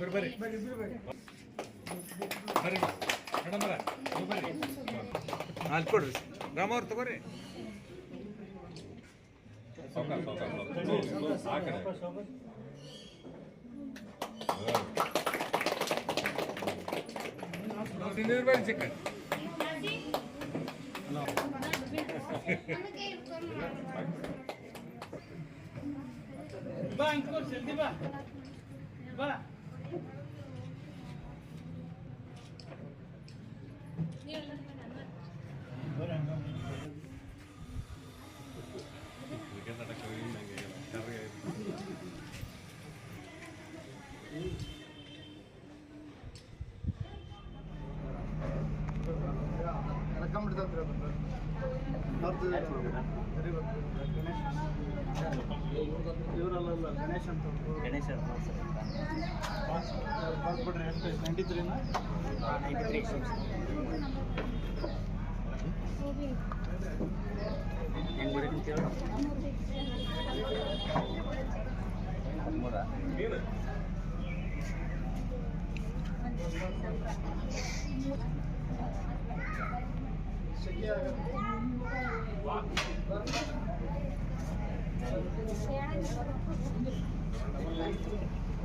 ಬರ್ರಿ. ಮೇಡಮ್ ಬರ ಬರ್ರಿ. ಅಲ್ಲಿ ಕೊಡ್ರಿ. ರಾಮ ಅವ್ರು ತಗೋರಿ. ತಿಂದಿದ್ರು ಬರ್ರಿ ಚಿಕ್ಕ. ಬಾ ಅಂಕೋರ್ ಜಲ್ದಿ ಬಾ. ಬಾ. ಇವರಲ್ಲ ಗಣೇಶ್ ಅಂತ ಗಣೇಶ ಬರ್ಬಿಡ್ರಿ ಎಷ್ಟು ನೈಂಟಿ ತ್ರೀನ ಹೆಂಗ್ ಬರೀತೀನಿ ಕೇಳು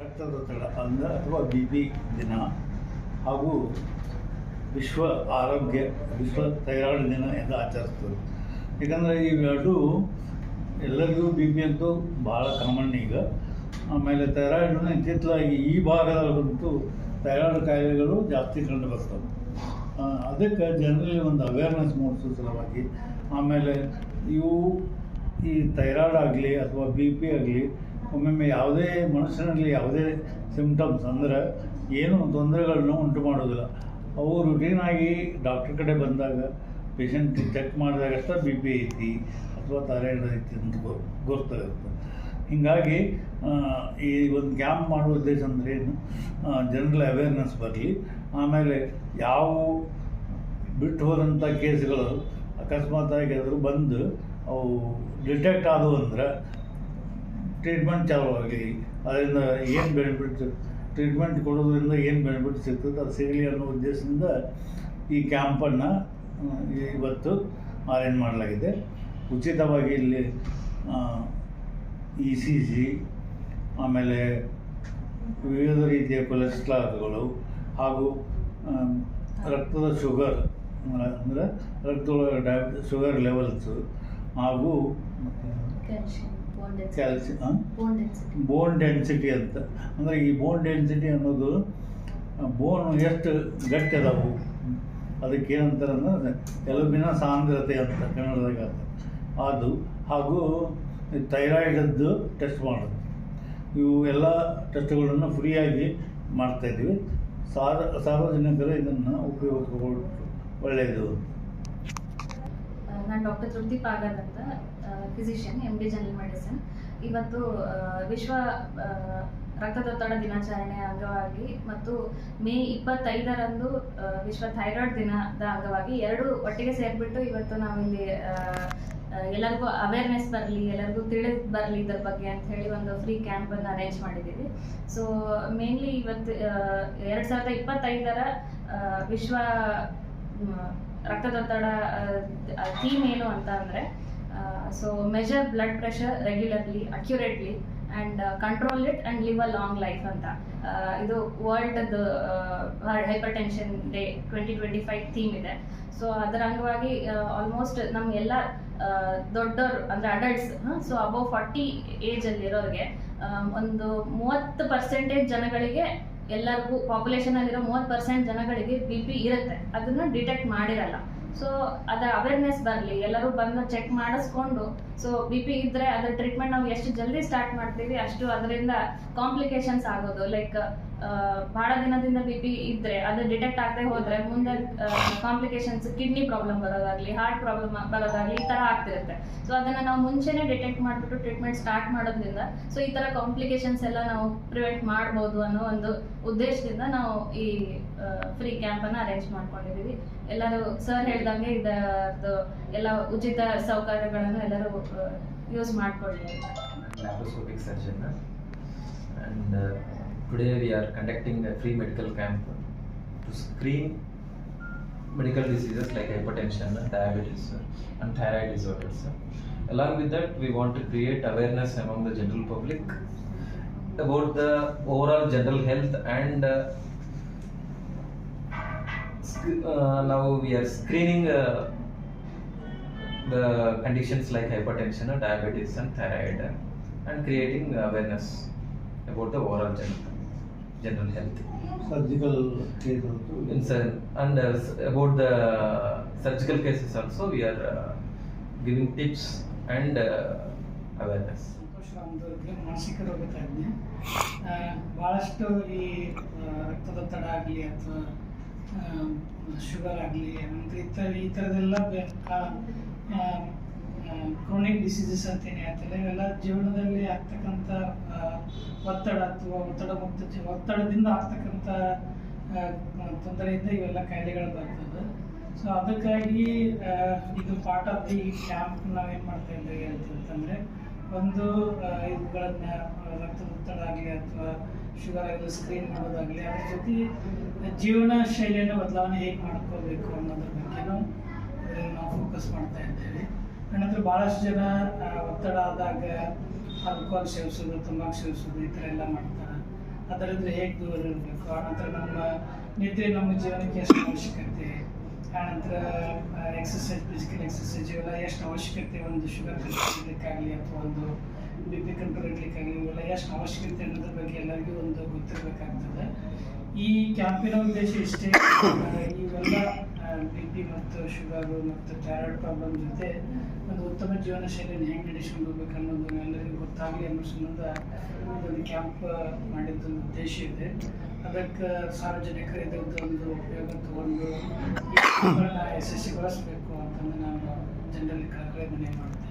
ರಕ್ತದೊತ್ತಡ ಅಂದ ಅಥವಾ ಬಿ ಪಿ ದಿನ ಹಾಗೂ ವಿಶ್ವ ಆರೋಗ್ಯ, ವಿಶ್ವ ಥೈರಾಯ್ಡ್ ದಿನ ಎಂದು ಆಚರಿಸ್ತದೆ. ಯಾಕಂದರೆ ಇವೆರಡು ಎಲ್ಲರಿಗೂ ಬಿ ಪಿ ಅಂತೂ ಭಾಳ ಕಾಮನ್ ಈಗ. ಆಮೇಲೆ ಥೈರಾಯ್ಡನ್ನು ಇತ್ತಿತ್ತಲಾಗಿ ಈ ಭಾಗದಲ್ಲಂತೂ ಥೈರಾಯ್ಡ್ ಕಾಯಿಲೆಗಳು ಜಾಸ್ತಿ ಕಂಡು ಬರ್ತವೆ. ಅದಕ್ಕೆ ಜನರಲ್ಲಿ ಒಂದು ಅವೇರ್ನೆಸ್ ಮೂಡಿಸೋ ಸಲುವಾಗಿ ಆಮೇಲೆ ಇವು ಈ ಥೈರಾಯ್ಡ್ ಆಗಲಿ ಅಥವಾ ಬಿ ಪಿ ಆಗಲಿ ಒಮ್ಮೊಮ್ಮೆ ಯಾವುದೇ ಮನುಷ್ಯನಲ್ಲಿ ಯಾವುದೇ ಸಿಮ್ಟಮ್ಸ್ ಅಂದರೆ ಏನು ತೊಂದರೆಗಳನ್ನು ಉಂಟು ಮಾಡೋದಿಲ್ಲ. ಅವು ರುಟೀನಾಗಿ ಡಾಕ್ಟ್ರ್ ಕಡೆ ಬಂದಾಗ ಪೇಷಂಟ್ ಚೆಕ್ ಮಾಡಿದಾಗ ಅಷ್ಟೇ ಬಿ ಪಿ ಐತಿ ಅಥವಾ ಥೈರಾಯ್ಡ್ ಐತಿ ಅಂತ ಗೊತ್ತಾಗುತ್ತೆ. ಹೀಗಾಗಿ ಈ ಒಂದು ಕ್ಯಾಂಪ್ ಮಾಡುವ ಉದ್ದೇಶ ಅಂದರೆ ಏನು? ಜನರಲ್ ಅವೇರ್ನೆಸ್ ಬರಲಿ. ಆಮೇಲೆ ಯಾವ ಬಿಟ್ಟು ಹೋದಂಥ ಕೇಸ್ಗಳು ಅಕಸ್ಮಾತಾಗಿ ಆದರೂ ಬಂದು ಅವು ಡಿಟೆಕ್ಟ್ ಆದವು ಅಂದ್ರೆ ಟ್ರೀಟ್ಮೆಂಟ್ ಚಾಲೂ ಆಗಲಿ ಅದರಿಂದ ಏನು ಬೆನಿಫಿಟ್ ಟ್ರೀಟ್ಮೆಂಟ್ ಕೊಡೋದ್ರಿಂದ ಏನು ಬೆನಿಫಿಟ್ ಸಿಗ್ತದೆ ಅದು ಸಿಗಲಿ ಅನ್ನೋ ಉದ್ದೇಶದಿಂದ ಈ ಕ್ಯಾಂಪನ್ನು ಇವತ್ತು ಅರೇಂಜ್ ಮಾಡಲಾಗಿದೆ. ಉಚಿತವಾಗಿ ಇಲ್ಲಿ ಇ ಸಿ ಜಿ ಆಮೇಲೆ ವಿವಿಧ ರೀತಿಯ ಕೊಲೆಸ್ಟ್ರಾಲ್ಗಳು ಹಾಗೂ ರಕ್ತದ ಶುಗರ್ ಅಂದರೆ ರಕ್ತದೊಳಗೆ ಡಯಾಬಿಟಿಸ್ ಶುಗರ್ ಲೆವೆಲ್ಸು ಹಾಗೂ ಕ್ಯಾಲ್ಸಿಯಂ ಬೋನ್ ಡೆನ್ಸಿಟಿ ಅಂತ. ಅಂದರೆ ಈ ಬೋನ್ ಡೆನ್ಸಿಟಿ ಅನ್ನೋದು ಬೋನ್ ಎಷ್ಟು ಗಟ್ಟಿ ಅದಾವು? ಅದಕ್ಕೆ ಏನಂತಾರೆ ಅಂದರೆ ಎಲುಬಿನ ಸಾಂದ್ರತೆ ಅಂತ ಕನ್ನಡದಾಗ ಅದು. ಹಾಗೂ ಥೈರಾಯ್ಡದ್ದು ಟೆಸ್ಟ್ ಮಾಡೋದು ಇವು ಎಲ್ಲ ಟೆಸ್ಟ್ಗಳನ್ನು ಫ್ರೀಯಾಗಿ ಮಾಡ್ತಾಯಿದ್ವಿ ಸಾರ ಸಾರ್ವಜನಿಕರು ಇದನ್ನು ಉಪಯೋಗಿಸ್ಕೊಂಡು ಒಳ್ಳೆಯದು ನಾನು ಡಾಕ್ಟರ್ ತೃಪ್ತಿ ಪಾಗರ್ ಅಂತ physician M D general medicine ಇವತ್ತು ವಿಶ್ವ ರಕ್ತದೊತ್ತಡ ದಿನಾಚರಣೆ ಅಂಗವಾಗಿ ಮತ್ತು ಮೇ ಇಪ್ಪತ್ತೈದರಂದು ವಿಶ್ವ ಥೈರಾಯ್ಡ್ ದಿನದ ಅಂಗವಾಗಿ ಎರಡು ಒಟ್ಟಿಗೆ ಸೇರಿಬಿಟ್ಟು ಇವತ್ತು ನಾವಿಲ್ಲಿ ಎಲ್ಲರಿಗೂ ಅವೇರ್ನೆಸ್ ಬರಲಿ, ಎಲ್ಲರಿಗೂ ತಿಳಿದು ಬರಲಿ ಇದ್ರ ಬಗ್ಗೆ ಅಂತ ಹೇಳಿ ಒಂದು ಫ್ರೀ ಕ್ಯಾಂಪನ್ನು ಅರೇಂಜ್ ಮಾಡಿದ್ದೀವಿ. ಸೊ ಮೇನ್ಲಿ ಇವತ್ತು ಎರಡು ಸಾವಿರದ ಇಪ್ಪತ್ತೈದರ ವಿಶ್ವ ರಕ್ತದೊತ್ತಡ ಥೀಮ್ ಏನು ಅಂತ ಅಂದರೆ so measure blood pressure regularly accurately and control it and live a long life ಅಂತ. ಇದು world hypertension day twenty twenty five theme ಇದೆ. ಸೊ ಅದರ ಅಂಗವಾಗಿ ಆಲ್ಮೋಸ್ಟ್ ನಮ್ಮ ಎಲ್ಲ ದೊಡ್ಡವರು ಅಂದರೆ ಅಡಲ್ಟ್ಸ್ ಸೊ ಅಬೌವ್ ಫಾರ್ಟಿ ಏಜಲ್ಲಿ ಇರೋರಿಗೆ ಒಂದು ಮೂವತ್ತು ಪರ್ಸೆಂಟೇಜ್ ಜನಗಳಿಗೆ ಎಲ್ಲರಿಗೂ ಪಾಪ್ಯುಲೇಷನ್ ಅಲ್ಲಿರೋ ಮೂವತ್ತು ಪರ್ಸೆಂಟ್ ಜನಗಳಿಗೆ ಬಿ ಪಿ ಇರುತ್ತೆ. ಅದನ್ನ ಡಿಟೆಕ್ಟ್ ಮಾಡಿರಲ್ಲ. ಸೊ ಅದರ ಅವೇರ್ನೆಸ್ ಬರಲಿ. ಎಲ್ಲರೂ ಬಂದು ಚೆಕ್ ಮಾಡಿಸ್ಕೊಂಡು ಸೊ ಬಿ ಪಿ ಇದ್ರೆ ಅದ್ರ ಟ್ರೀಟ್ಮೆಂಟ್ ನಾವು ಎಷ್ಟು ಜಲ್ದಿ ಸ್ಟಾರ್ಟ್ ಮಾಡ್ತೀವಿ, ಅಷ್ಟು ಅದರಿಂದ ಕಾಂಪ್ಲಿಕೇಶನ್ಸ್ ಆಗೋದು. ಲೈಕ್ ಬಹಳ ದಿನದಿಂದ ಬಿ ಪಿ ಇದ್ರೆ ಅದು ಡಿಟೆಕ್ಟ್ ಆಗದೆ ಹೋದ್ರೆ ಮುಂದೆ ಕಾಂಪ್ಲಿಕೇಶನ್ಸ್ ಕಿಡ್ನಿ ಪ್ರಾಬ್ಲಮ್ ಬರೋದಾಗ್ಲಿ ಹಾರ್ಟ್ ಪ್ರಾಬ್ಲಮ್ ಬರೋದಾಗ್ಲಿ ಈ ತರ ಆಗ್ತಿರುತ್ತೆ. ಸೊ ಅದನ್ನ ನಾವು ಮುಂಚೆನೆ ಡಿಟೆಕ್ಟ್ ಮಾಡಿಬಿಟ್ಟು ಟ್ರೀಟ್ಮೆಂಟ್ ಸ್ಟಾರ್ಟ್ ಮಾಡೋದ್ರಿಂದ ಸೊ ಈ ತರ ಕಾಂಪ್ಲಿಕೇಶನ್ಸ್ ಎಲ್ಲ ನಾವು ಪ್ರಿವೆಂಟ್ ಮಾಡ್ಬೋದು ಅನ್ನೋ ಒಂದು ಉದ್ದೇಶದಿಂದ ನಾವು ಈ ಫ್ರೀ ಕ್ಯಾಂಪ್ ಅನ್ನ ಅರೇಂಜ್ ಮಾಡ್ಕೊಂಡಿದೀವಿ. ಎಲ್ಲರೂ ಸರ್ ಹೇಳ್ದಂಗೆ ಇದರದ್ದು ಎಲ್ಲ ಉಚಿತ ಸೌಕರ್ಯಗಳನ್ನು ಎಲ್ಲರೂ ಯೂಸ್ ಮಾಡ್ಕೊಳ್ಳಿ surgeon. And uh, today we are conducting a free medical camp to screen medical diseases like hypertension, diabetes, and thyroid disorders. Along with that, we want to create awareness among the general public about the overall general health and uh, uh, now we are screening uh, the conditions like hypertension, diabetes, and thyroid, and creating awareness about the overall general, general health. Surgical case also. And uh, about the surgical cases also, we are uh, giving tips and uh, awareness. Santosh ಮಾನಸಿಕ ರೋಗ ತಜ್ಞ ಭಾಳಷ್ಟು ಈ ರಕ್ತದೊತ್ತಡ ಆಗಲಿ ಅಥವಾ sugar ಆಗಲಿ ಅಂದರೆ ಈ ಥರ ಈ ಥರದ್ದೆಲ್ಲ ಕ್ರೋನಿಕ್ ಡಿಸೀಸಸ್ ಅಂತ ಏನು ಹೇಳ್ತಾರೆ ಇವೆಲ್ಲ ಜೀವನದಲ್ಲಿ ಆಗ್ತಕ್ಕಂಥ ಒತ್ತಡ ಅಥವಾ ಒತ್ತಡ ಮುಕ್ತ ಒತ್ತಡದಿಂದ ಆಗ್ತಕ್ಕಂಥ ತೊಂದರೆಯಿಂದ ಇವೆಲ್ಲ ಕಾಯಿಲೆಗಳು ಬರ್ತದೆ. ಸೊ ಅದಕ್ಕಾಗಿ ಇದು ಪಾರ್ಟ್ ಆಫ್ ದಿ ಕ್ಯಾಂಪ್ ನಾವೇನು ಮಾಡ್ತಾ ಇದ್ದೇವೆ ಅಂತಂದರೆ, ಒಂದು ಇವುಗಳನ್ನ ರಕ್ತದ ಒತ್ತಡ ಆಗಲಿ ಅಥವಾ ಶುಗರ್ ಆಗಲಿ ಸ್ಕ್ರೀನ್ ಮಾಡೋದಾಗಲಿ, ಅದ್ರ ಜೊತೆ ಜೀವನ ಶೈಲಿಯನ್ನು ಬದಲಾವಣೆ ಹೇಗೆ ಮಾಡ್ಕೋಬೇಕು ಅನ್ನೋದ್ರ ಬಗ್ಗೆನೂ ನಾವು ಫೋಕಸ್ ಮಾಡ್ತಾ ಇದ್ದೇವೆ. ಆನಂತರ ಭಾಳಷ್ಟು ಜನ ಒತ್ತಡ ಆದಾಗ ಆಲ್ಕೋಹಾಲ್ ಸೇವಿಸೋದು, ತಂಬಾಕು ಸೇವಿಸೋದು ಈ ಥರ ಎಲ್ಲ ಮಾಡ್ತಾರೆ. ಅದರಿಂದ ಹೇಗೆ ದೂರ ಇರಬೇಕು? ಆನಂತರ ನಮ್ಮ ನಿದ್ರೆ ನಮ್ಮ ಜೀವನಕ್ಕೆ ಎಷ್ಟು ಅವಶ್ಯಕತೆ? ಆನಂತರ ಎಕ್ಸಸೈಸ್ ಫಿಸಿಕಲ್ ಎಕ್ಸಸೈಸ್ ಇವೆಲ್ಲ ಎಷ್ಟು ಅವಶ್ಯಕತೆ? ಒಂದು ಶುಗರ್ ಕಂಟ್ರೋಲ್ ಅಥವಾ ಒಂದು ಬಿ ಪಿ ಕಂಟ್ರೋಲ್ ಇಡ್ಲಿಕ್ಕಾಗಲಿ, ಇವೆಲ್ಲ ಎಷ್ಟು ಅವಶ್ಯಕತೆ ಅನ್ನೋದ್ರ ಬಗ್ಗೆ ಎಲ್ಲರಿಗೂ ಒಂದು ಗೊತ್ತಿರಬೇಕಾಗ್ತದೆ. ಈ ಕ್ಯಾಂಪಿನ ಉದ್ದೇಶ ಇಷ್ಟೇ. ಇವೆಲ್ಲ ಬಿ ಪಿ ಮತ್ತು ಶುಗರು ಮತ್ತು ಥೈರಾಯ್ಡ್ ಪ್ರಾಬ್ಲಮ್ ಜೊತೆ ಒಂದು ಉತ್ತಮ ಜೀವನ ಶೈಲಿಯನ್ನು ಹೆಂಗೆ ನಡೆಸ್ಕೊಂಡು ಹೋಗ್ಬೇಕು ಅನ್ನೋದು ಎಲ್ಲರಿಗೂ ಗೊತ್ತಾಗಲಿ ಅನ್ನೋ ಸಂಬಂಧ ಒಂದು ಕ್ಯಾಂಪ್ ಮಾಡಿದ್ದು ಒಂದು ಉದ್ದೇಶ ಇದೆ. ಅದಕ್ಕೆ ಸಾರ್ವಜನಿಕರು ಇದರದ್ದು ಒಂದು ಉಪಯೋಗ ತಗೊಂಡು ಯಶಸ್ವಿಗೊಳಿಸಬೇಕು ಅಂತಂದು ನಾನು ಜನರಲ್ಲಿ ಕಳಕಳಿ ಮನೆ ಮಾಡ್ತೇನೆ.